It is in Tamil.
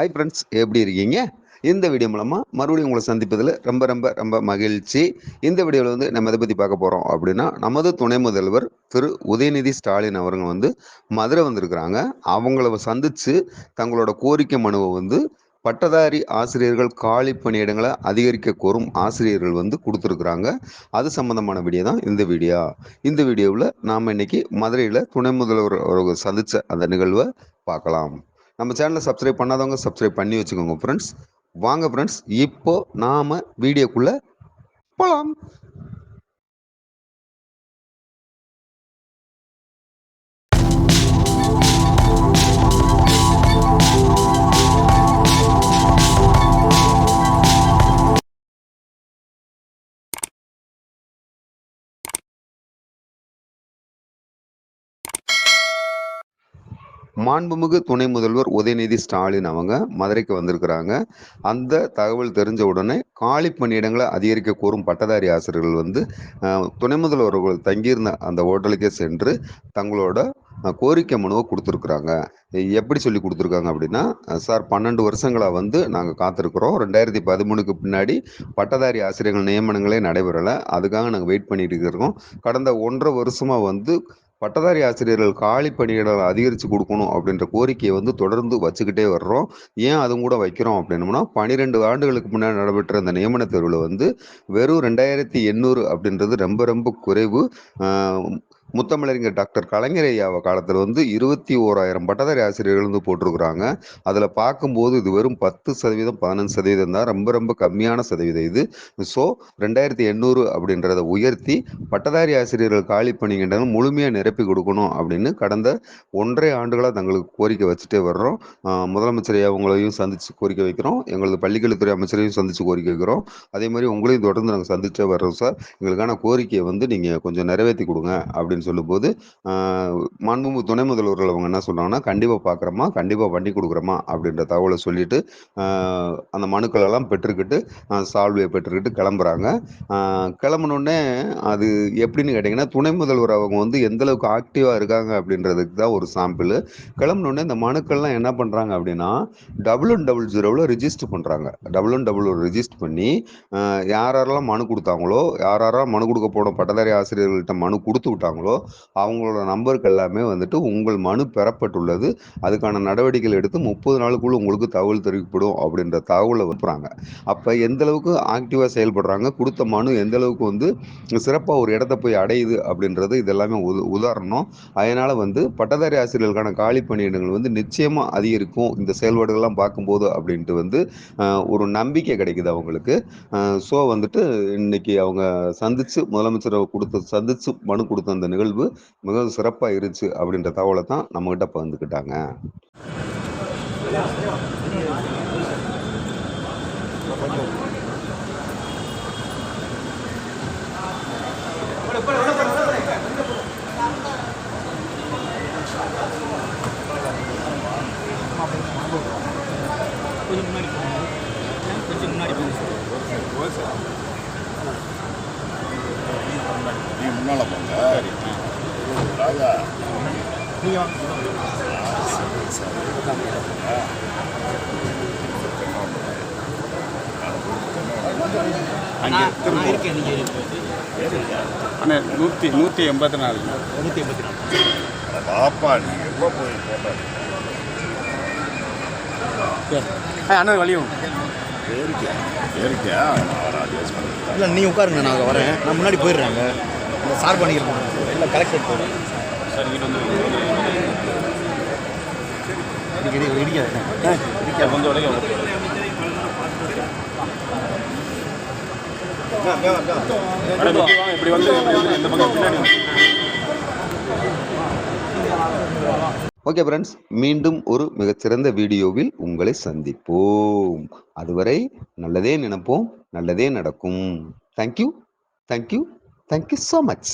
ஹாய் ஃப்ரெண்ட்ஸ் எப்படி இருக்கீங்க? இந்த வீடியோ மூலமாக மறுபடியும் உங்களை சந்திப்பதில் ரொம்ப ரொம்ப ரொம்ப மகிழ்ச்சி. இந்த வீடியோவில் வந்து நம்ம எதை பற்றி பார்க்க போகிறோம் அப்படின்னா நமது துணை முதல்வர் திரு. உதயநிதி ஸ்டாலின் அவருங்க வந்து மதுரை வந்திருக்கிறாங்க. அவங்கள சந்தித்து தங்களோட கோரிக்கை மனுவை வந்து பட்டதாரி ஆசிரியர்கள் காலி பணியிடங்களை அதிகரிக்க கோரும் ஆசிரியர்கள் வந்து கொடுத்துருக்குறாங்க. அது சம்மந்தமான வீடியோ தான் இந்த வீடியோ இந்த வீடியோவில் நாம் இன்னைக்கு மதுரையில் துணை முதல்வர் அவர்கள் சந்தித்த அந்த நிகழ்வை பார்க்கலாம். நம்ம சேனலை சப்ஸ்கிரைப் பண்ணாதவங்க சப்ஸ்கிரைப் பண்ணி வச்சுக்கோங்க ஃப்ரெண்ட்ஸ் வாங்க ஃப்ரெண்ட்ஸ் இப்போ நாம வீடியோக்குள்ள போகலாம் மாண்புமிகு துணை முதல்வர் உதயநிதி ஸ்டாலின் அவங்க மதுரைக்கு வந்திருக்கிறாங்க. அந்த தகவல் தெரிஞ்ச உடனே காலி பணியிடங்களை அதிகரிக்க கோரும் பட்டதாரி ஆசிரியர்கள் வந்து துணை முதல்வர்கள் தங்கியிருந்த அந்த ஹோட்டலுக்கே சென்று தங்களோட கோரிக்கை மனுவை கொடுத்துருக்குறாங்க. எப்படி சொல்லி கொடுத்துருக்காங்க அப்படின்னா சார் பன்னெண்டு வருஷங்களாக வந்து நாங்கள் காத்திருக்கிறோம். ரெண்டாயிரத்தி பதிமூணுக்கு பின்னாடி பட்டதாரி ஆசிரியர்கள் நியமனங்களே நடைபெறலை. அதுக்காக நாங்கள் வெயிட் பண்ணிட்டு இருக்கோம். கடந்த ஒன்றரை வருஷமாக வந்து பட்டதாரி ஆசிரியர்கள் காலி பணியிடங்களை அதிகரித்து கொடுக்கணும் அப்படின்ற கோரிக்கையை வந்து தொடர்ந்து வச்சுக்கிட்டே வர்றோம். ஏன் அதுவும் கூட வைக்கிறோம் அப்படின்னோம்னா பன்னிரெண்டு ஆண்டுகளுக்கு முன்னாடி நடைபெற்ற அந்த நியமன தேர்வில் வந்து வெறும் ரெண்டாயிரத்தி எண்ணூறு அப்படின்றது ரொம்ப ரொம்ப குறைவு. முத்தமிழறிஞர் டாக்டர் கலைஞர் ஐயா காலத்தில் வந்து இருபத்தி ஓராயிரம் பட்டதாரி ஆசிரியர்கள் வந்து போட்டிருக்கிறாங்க. அதில் பார்க்கும்போது இது வெறும் பத்து சதவீதம் பதினஞ்சு சதவீதம் தான். ரொம்ப ரொம்ப கம்மியான சதவீதம் இது. ஸோ ரெண்டாயிரத்தி எண்ணூறு அப்படின்றத உயர்த்தி பட்டதாரி ஆசிரியர்கள் காலி பணிகின்றன முழுமையாக நிரப்பி கொடுக்கணும் அப்படின்னு கடந்த ஒன்றரை ஆண்டுகளாக தங்களுக்கு கோரிக்கை வச்சுட்டே வர்றோம். ஆஹ் முதலமைச்சர் அவங்களையும் சந்திச்சு கோரிக்கை வைக்கிறோம். எங்களது பள்ளிக்கல்வித்துறை அமைச்சரையும் சந்திச்சு கோரிக்கை வைக்கிறோம். அதே மாதிரி உங்களையும் தொடர்ந்து நாங்கள் சந்திச்சே வர்றோம் சார். எங்களுக்கான கோரிக்கையை வந்து நீங்கள் கொஞ்சம் நிறைவேற்றி கொடுங்க அப்படின்னு அப்படின்னு சொல்லும்போது மாண்புமிகு துணை முதல்வர்கள் அவங்க என்ன சொன்னாங்கன்னா கண்டிப்பாக பார்க்குறோமா கண்டிப்பாக பண்ணி கொடுக்குறோமா அப்படின்ற தகவலை சொல்லிட்டு அந்த மனுக்கள் எல்லாம் பெற்றுக்கிட்டு சால்வையை பெற்றுக்கிட்டு கிளம்புறாங்க. ஆஹ் கிளம்புனோடனே அது எப்படின்னு கேட்டிங்கன்னா துணை முதல்வர் அவங்க வந்து எந்த அளவுக்கு ஆக்டிவாக இருக்காங்க அப்படின்றதுக்கு தான் ஒரு சாம்பிள் கிளம்புனோடனே இந்த மனுக்கள்லாம் என்ன பண்ணுறாங்க அப்படின்னா டபுள் ஒன் டபுள் ஜீரோவில் ரிஜிஸ்டர் பண்ணுறாங்க டபுள் ஒன் டபுள் ரிஜிஸ்டர் பண்ணி யார் யாரெல்லாம் மனு கொடுத்தாங்களோ யார் யாரெல்லாம் மனு கொடுக்க போன பட்டதாரி ஆசிரியர்கள்ட்ட மனு கொடுத்து விட்டாங்களோ அவங்களோட நம்பருக்கு எல்லாமே வந்துட்டு உங்கள் மனு பெறப்பட்டுள்ளது. அதுக்கான நடவடிக்கைகள் எடுத்து முப்பது நாளுக்குள்ள உங்களுக்கு தகவல் தெரிவிக்கப்படும் அப்படின்ற தகவலை வைப்புறாங்க அப்போ எந்த அளவுக்கு ஆக்டிவாக செயல்படுறாங்க கொடுத்த மனு எந்த அளவுக்கு வந்து சிறப்பாக ஒரு இடத்த போய் அடையுது அப்படின்றது இதெல்லாமே உத உதாரணம். அதனால வந்து பட்டதாரி ஆசிரியர்களுக்கான காலி பணியிடங்கள் வந்து நிச்சயமா அதிகரிக்கும். இந்த செயல்பாடுகள்லாம் பார்க்கும்போது அப்படின்ட்டு வந்து ஒரு நம்பிக்கை கிடைக்குது அவங்களுக்கு. ஸோ வந்துட்டு இன்னைக்கு அவங்க சந்திச்சு முதலமைச்சரை கொடுத்து சந்திச்சு மனு கொடுத்த அந்த நிகழ்வு மிகவும் சிறப்பாக இருந்துச்சு அப்படின்ற தகவலை தான் நம்மகிட்ட பகிர்ந்துக்கிட்டாங்க. கொஞ்சம் முன்னாடி போகணும் கொஞ்சம் முன்னாடி போங்க. நீ முன்னால போங்க ராஜா நீங்கள் அண்ணே நூற்றி நூற்றி எண்பத்தி நாலு. தொண்ணூற்றி எண்பத்தி நாலு. பாப்பா நீ எப்போ போய் போட்ட? அண்ணன் வழியும் ஏறிக்கா ஏறிக்கா இல்லை நீ உட்காருங்க நான் வரேன். நான் முன்னாடி போயிடுறாங்க இந்த சார் பண்ணிக்கிறேன். இல்லை கலெக்டர் போகிறேன் இப்படி வந்து இந்த பக்கம் பின்னாடி வாங்க. ஓகே ஃப்ரெண்ட்ஸ் மீண்டும் ஒரு மிகச்சிறந்த வீடியோவில் உங்களை சந்திப்போம். அதுவரை நல்லதே நினைப்போம் நல்லதே நடக்கும். Thank you thank you thank you so much